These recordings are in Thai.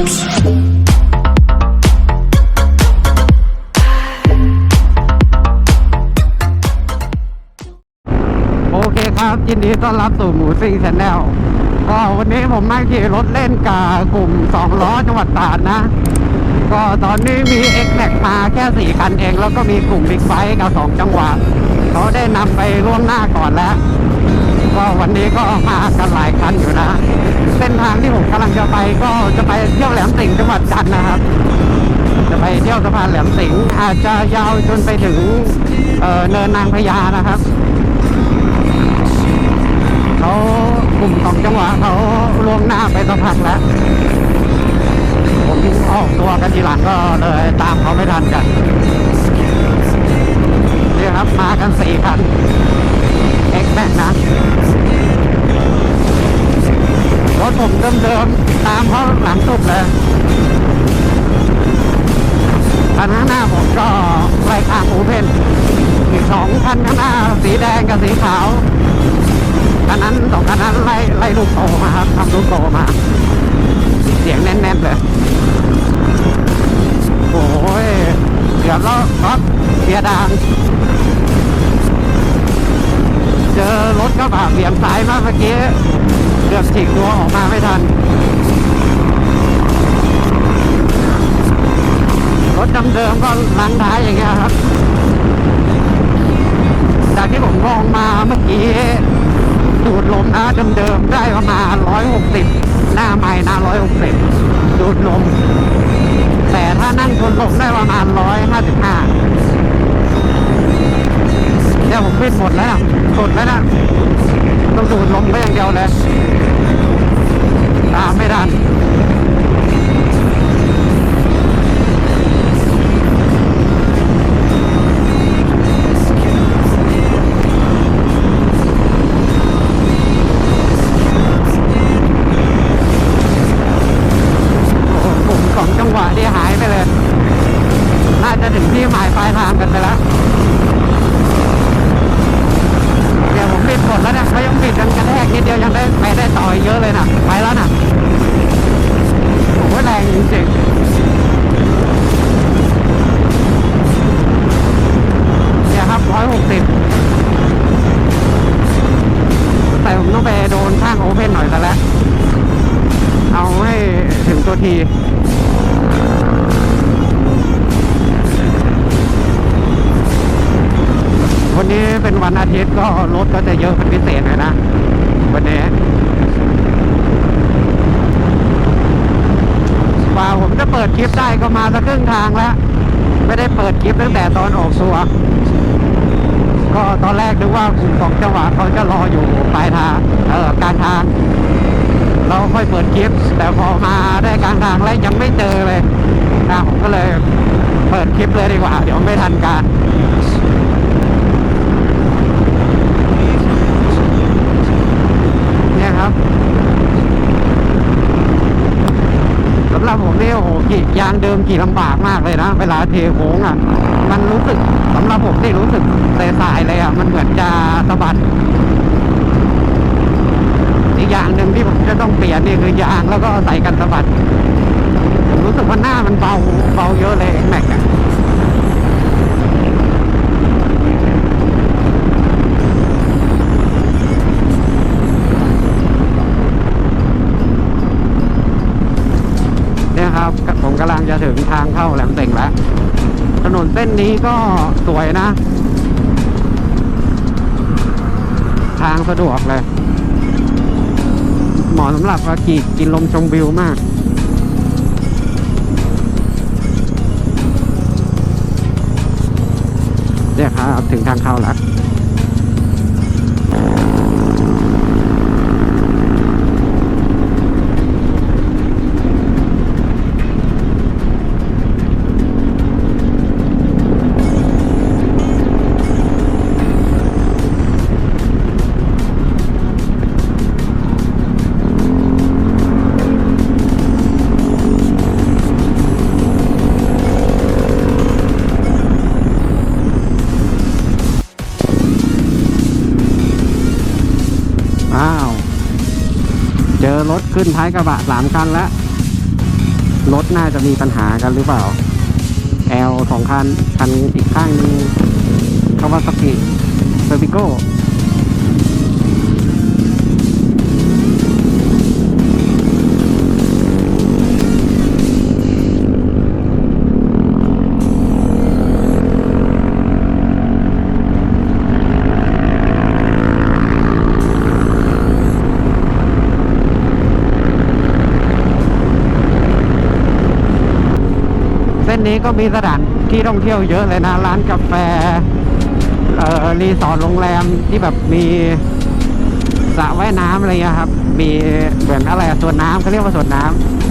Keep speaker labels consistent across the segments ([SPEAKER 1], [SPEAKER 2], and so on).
[SPEAKER 1] โอเคครับยินดีต้อนรับสู่หมูซิ่งชาแนลก็วันนี้ผมมาขี่รถเล่นกับกลุ่มสองล้อจังหวัดตราดนะ ก็ตอนนี้มี X Max มาแค่สี่คันเอง แล้วก็มีกลุ่มบิ๊กไบค์กับสองจังหวะเขาได้นำไปล่วงหน้าก่อนแล้ว ก็วันนี้ก็มากันหลายคันอยู่นะ เส้นทางที่ผมกำลังจะไปก็จะไปเที่ยวแหลมสิงห์จังหวัดจันทร์นะครับ จะไปเที่ยวสะพานแหลมสิงห์อาจจะยาวจนไปถึงเเนินนางพญานะครับเขากลุ่มสองจังหวะเขาล่วงหน้าไปสักพักแล้ว ผมออกตัวกันทีหลังก็เลยตามเขาไม่ทันกันนี่ครับมากันสี่คันเอ็กแม็กนะ รถผมเดิมๆตามเขาหลังสุดเลยคันข้างหน้าผมก็ไล่ข้างอูเพนอีกสองคันข้างหน้าสีแดงกับสีขาวคันนั้นสองคันนั้นไล่ไล่ลูกโตมาครับทำลูกโตมาเสียงแน่นๆเลยโอ้ยเกือบแล้วครับเสียดางเจอรถกระบะเบี่ยงซ้ายมาเมื่อกี้ เกือบฉีกตัวออกมาไม่ทัน รถเดิมๆก็ล้างท้ายอย่างเงี้ยครับ จากที่ผมมองมาเมื่อกี้ดูดลมนะเดิมๆได้ประมาณ160 หน้าไม้หน้า160 ดูดลม แต่ถ้านั่งทนลมได้ประมาณ 155เนี่ยวผมปิดหมดแล้วนะกดแล้วนะ ต้องสูดลมไปอย่างเดียวเลยตามไม่ทัน ก็ตอนแรกนึกว่ากลุ่มของจังหวะเขาจะรออยู่ปลายทางเออกลางทาง เราค่อยเปิดคลิป แต่พอมาได้กลางทางแล้วยังไม่เจอเลยนะผมก็เลยเปิดคลิปเลยดีกว่า เดี๋ยวไม่ทันการ เนี่ยครับสำหรับผม นี่โอ้โหกี่ยางเดิมกี่ลำบากมากเลยนะ เวลาเทโค้งอะ มันรู้สึกสำหรับผมนี่รู้สึกสายๆเลยอะ มันเหมือนจะสะบัดอีกอย่างหนึ่งที่ผมจะต้องเปลี่ยนนี่คือยางแล้วก็ใส่กันสะบัดผมรู้สึกว่าหน้ามันเบาเบาเยอะเลยแม็กอะ ถึงทางเข้าแหลมเต่งแล้ว ถนนเส้นนี้ก็สวยนะ ทางสะดวกเลย เหมาะสำหรับขี่กินลมชมวิวมากเนี่ยครับถึงทางเข้าแล้ว ขึ้นท้ายกระบะสามคันแล้วรถน่าจะมีปัญหากันหรือเปล่าแอลสองคันคันอีกข้างนึงคาวาซากิเซอร์บิโก ก็มีสถานที่ท่องเที่ยวเยอะเลยนะ ร้านกาแฟรีสอร์ทโรงแรมที่แบบมีสระว่ายน้ำอะไรเงี้ยครับ มีเหมือนอะไรอะสวนน้ำเขาเรียกว่าสวนน้ำ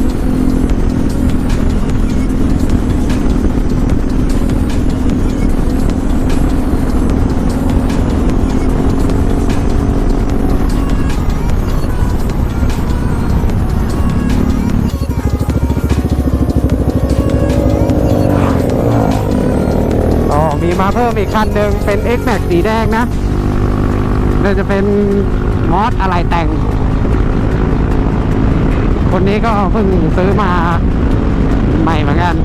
[SPEAKER 1] มีมาเพิ่มอีกคันหนึ่งเป็น X Max สีแดงนะน่าจะเป็นมอสอะไรแต่ง คนนี้ก็เพิ่งซื้อมาใหม่เหมือนกัน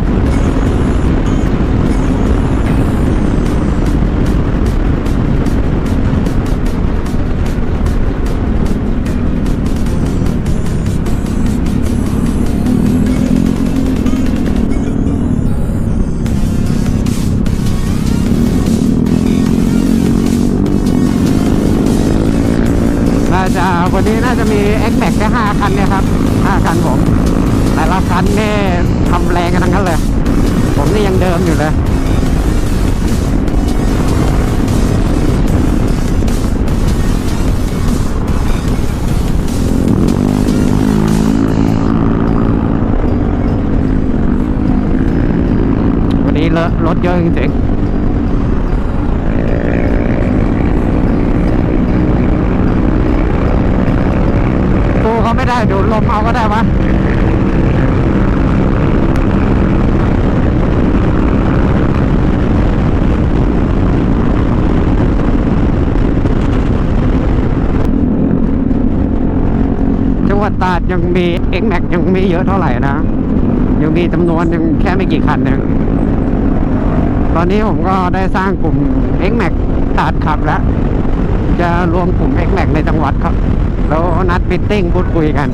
[SPEAKER 1] เยอะจริงๆตู้เขาไม่ได้ดูลมเอาก็ได้วะจังหวัดตราดยังมี X Max ยังไม่เยอะเท่าไหร่นะ ยังมีจำนวนยังแค่ไม่กี่คันเอง ตอนนี้ผมก็ได้สร้างกลุ่ม X Max ตราดขับแล้ว จะรวมกลุ่ม X Max ในจังหวัดครับ แล้วนัดปิตติ้งพูดคุยกัน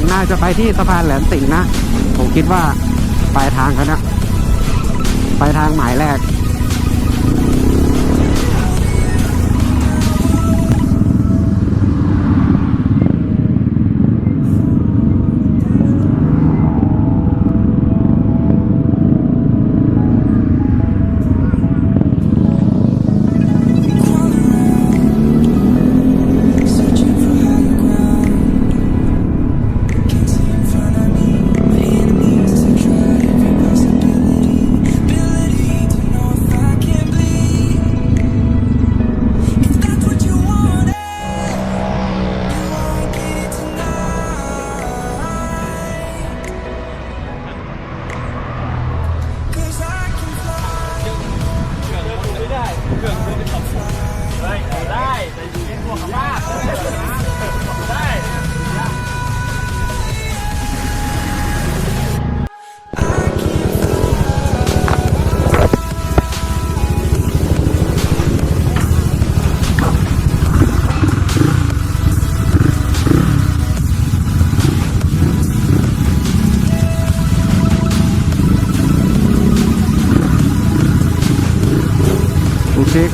[SPEAKER 1] างน่าจะไปที่สะพานแหลมสิงห์นะ ผมคิดว่าปลายทางเขานะปลายทางหมายแรก
[SPEAKER 2] become
[SPEAKER 1] four.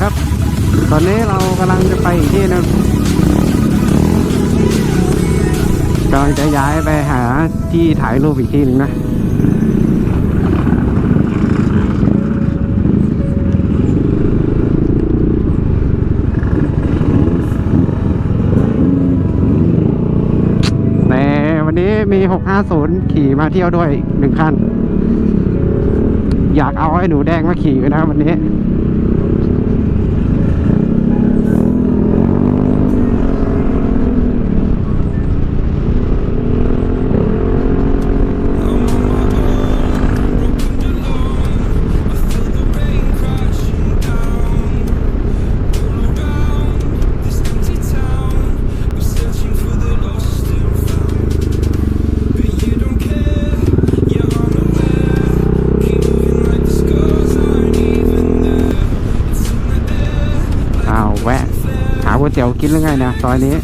[SPEAKER 1] ครับ ตอนนี้เรากำลังจะไปอีกที่หนึงกำลังจะย้ายไปหาที่ถ่ายรูปอีกที่หนึ่งนะแต่วันนี้มี 650 ขี่มาเที่ยวด้วยหนึ่งคัน อยากเอาให้หนูแดงมาขี่นะวันนี้ เรากินหรือไงนะซอยนี้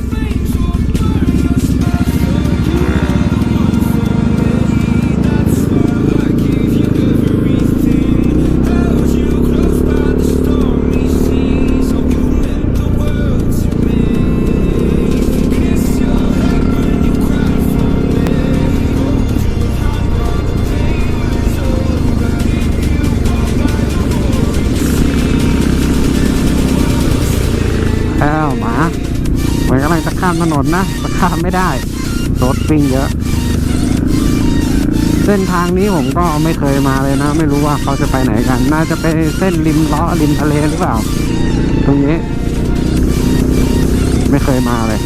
[SPEAKER 1] จะข้ามถนนนะจะข้ามไม่ได้ รถวิ่งเยอะ เส้นทางนี้ผมก็ไม่เคยมาเลยนะ ไม่รู้ว่าเขาจะไปไหนกัน น่าจะไปเส้นริมล้อริมทะเลหรือเปล่า ตรงนี้ ไม่เคยมาเลย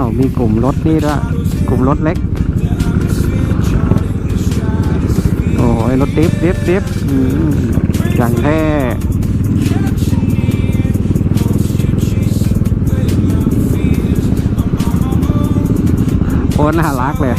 [SPEAKER 1] าวมีกลุ่มรถนี่ด้วยกลุ่มรถเล็ก โอ้ยรถดิฟดิฟดิฟอืมอย่างแท้โอ้น่ารักเลย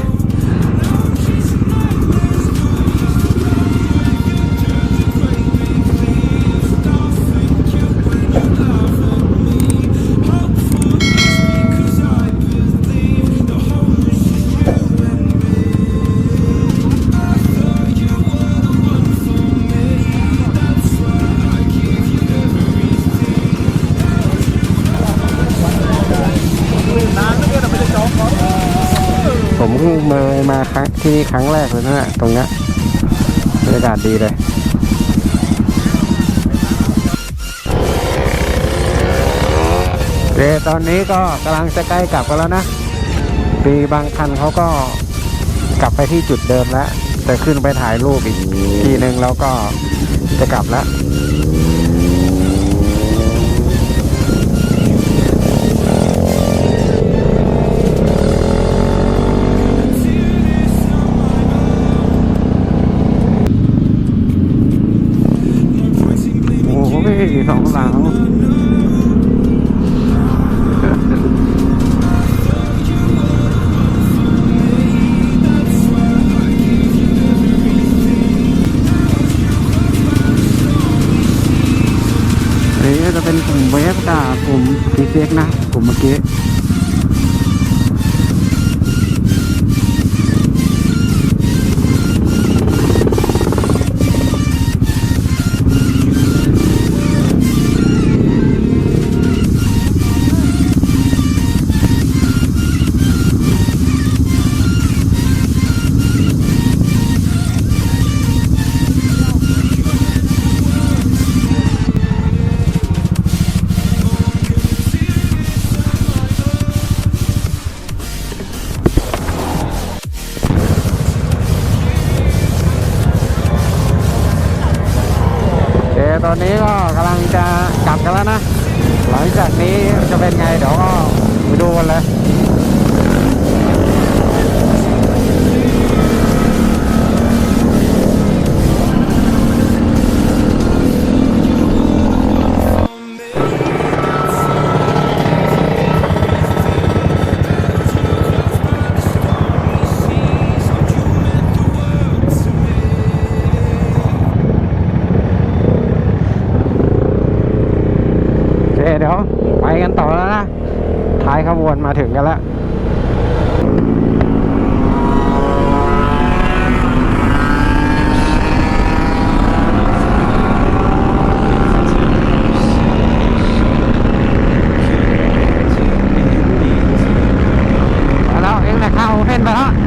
[SPEAKER 1] ผมเพิ่งมามาครั้งที่นี่ครั้งแรกเลยนะตรงนี้บรรยากาศดีเลยเคตอนนี้ก็กำลังจะใกล้กลับกันแล้วนะปีบางคันเขาก็กลับไปที่จุดเดิมแล้วแต่ขึ้นไปถ่ายรูปอีกทีหนึ่งแล้วก็จะกลับแล้ว เล็กนะกลุ่มเมื่อกี้ แหล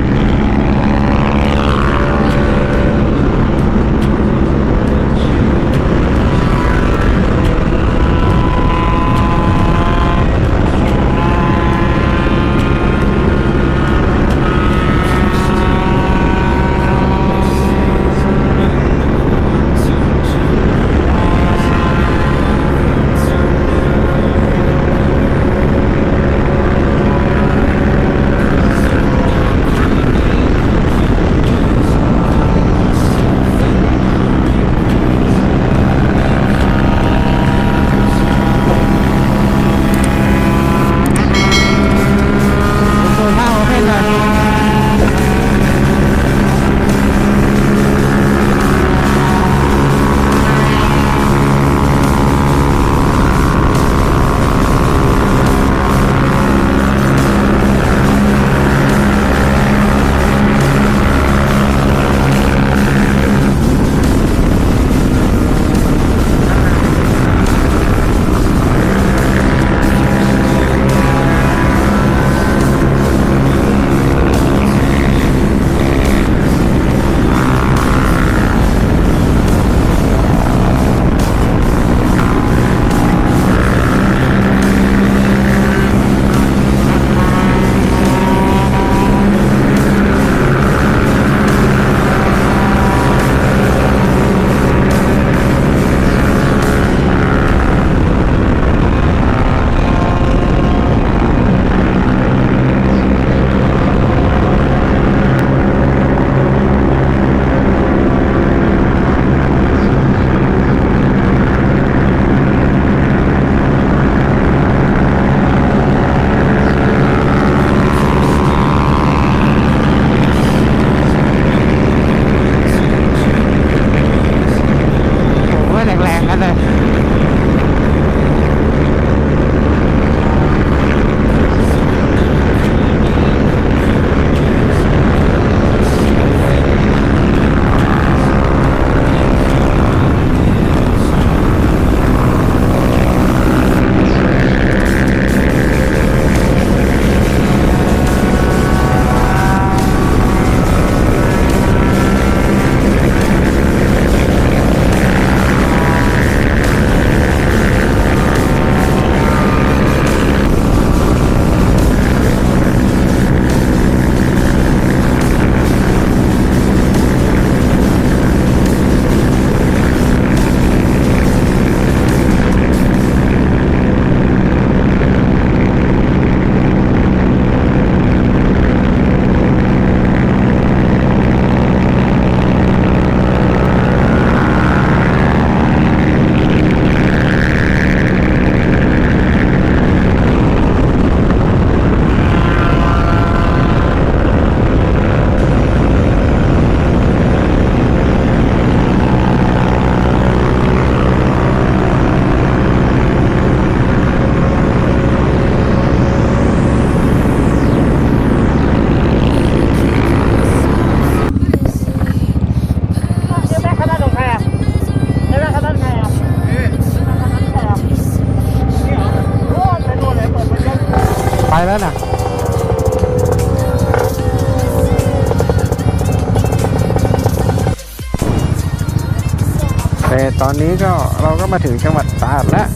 [SPEAKER 1] ตอนนี้ก็เราก็มาถึงจังหวัดตราดแล้ว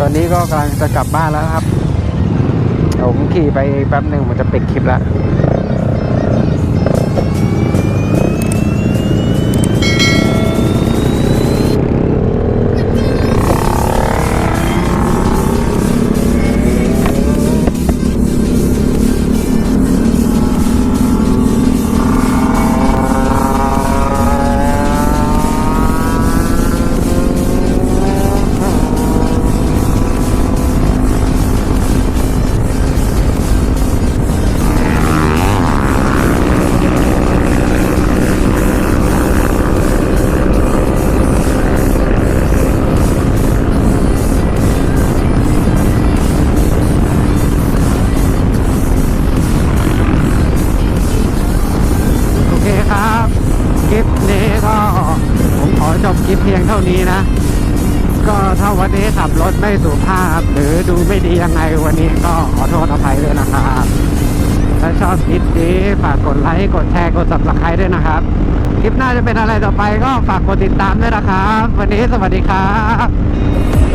[SPEAKER 1] ตอนนี้ก็กำลังจะกลับบ้านแล้วครับผมขี่ไปแป๊บหนึ่งมันจะปิดคลิปแล้ว เท่านี้นะ ก็ถ้าวันนี้ขับรถไม่สุภาพ หรือดูไม่ดียังไงวันนี้ก็ขอโทษอภัยด้วยนะครับถ้าชอบคลิปนี้ฝากกดไลค์กดแชร์กดสับสไครต์ด้วยนะครับ คลิปหน้าจะเป็นอะไรต่อไปก็ฝากกดติดตามด้วยนะครับ วันนี้สวัสดีครับ